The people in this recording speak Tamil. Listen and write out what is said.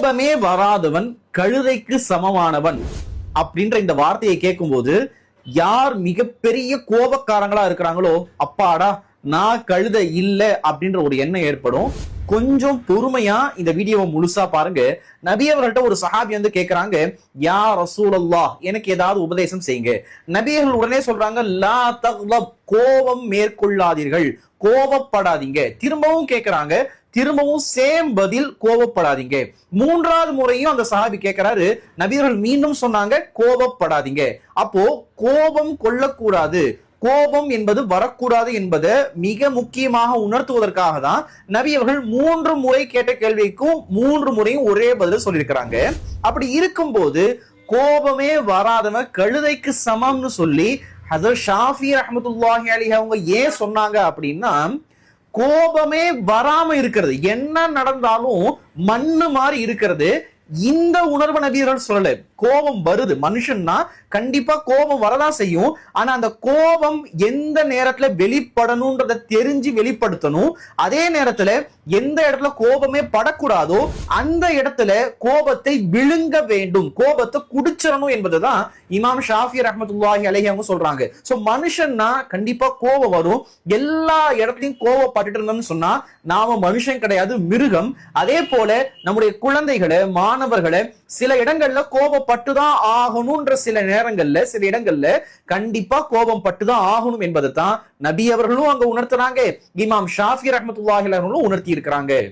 கோபமே வராதவன் கழுதைக்கு சமமானவன் அப்படின்ற இந்த வார்த்தையை கேட்கும்போது யார் மிகப்பெரிய கோபக்காரங்களா இருக்கிறாங்களோ அப்பாடா நான் கழுத இல்ல அப்படின்ற ஒரு எண்ணம் ஏற்படும். கொஞ்சம் பொறுமையா இந்த வீடியோவை முழுசா பாருங்க. நபி அவர்கள்ட்ட ஒரு சஹாபி வந்து கேக்குறாங்க யா ரசூலல்லா எனக்கு ஏதாவது உபதேசம் செய்யுங்க. நபியர்கள் உடனே சொல்றாங்க லா தக்லப் கோபம் மேற்கொள்ளாதீர்கள் கோபப்படாதீங்க. திரும்பவும் கேட்கிறாங்க திரும்பவும் சேம் பதில் கோபப்படாதீங்க. மூன்றாவது முறையும் அந்த சஹாபி கேட்கிறாரு நபியர்கள் மீண்டும் சொன்னாங்க கோபப்படாதீங்க. அப்போ கோபம் கொள்ளக்கூடாது. கோபம் என்பது வரக்கூடாது என்பதை மிக முக்கியமாக உணர்த்துவதற்காக தான் நபி அவர்கள் மூன்று முறை கேட்ட கேள்விக்கும் மூன்று முறையும் ஒரே பதில் சொல்லியிருக்கிறாங்க. அப்படி இருக்கும்போது கோபமே வராதவன் கழுதைக்கு சமம்னு சொல்லி ஹசர் ஷாஃபி ரஹமத்துல்லாஹி அலி அவங்க ஏன் சொன்னாங்க அப்படின்னா கோபமே வராம இருக்கிறது. என்ன நடந்தாலும் மண்ணு மாதிரி இருக்கிறது. இந்த உணர்வு நபியர்கள் சொல்லலை. கோபம் வருது. மனுஷன்னா கண்டிப்பா கோபம் வரதான் செய்யும். ஆனா அந்த கோபம் எந்த நேரத்துல வெளிப்படணும்ன்றத தெரிஞ்சு வெளிப்படுத்தணும். அதே நேரத்துல எந்த இடத்துல கோபமே படக்கூடாதோ அந்த இடத்துல கோபத்தை விழுங்க வேண்டும். கோபத்தை குடிச்சிடணும் என்பதுதான் இமாம் ஷாஃபி ரஹமத்துல்லாஹி அலஹி அவங்க சொல்றாங்க. சோ மனுஷன்னா கண்டிப்பா கோபம் வரும். எல்லா இடத்துலயும் கோபப்பட்டுட்டு இருந்தோம்னு சொன்னா நாம மனுஷன் கிடையாது மிருகம். அதே போல நம்முடைய குழந்தைகளை மாணவர்களை சில இடங்கள்ல கோபப்பட்டு தான் ஆகணும்ன்ற சில நேரங்கள்ல சில இடங்கள்ல கண்டிப்பா கோபம் பட்டு தான் ஆகணும் என்பதை தான் நபி அவர்களும் அங்க உணர்த்துறாங்க. இமாம் ஷாஃபி ரஹமத்துல்லாஹி உணர்த்தி இருக்கிறாங்க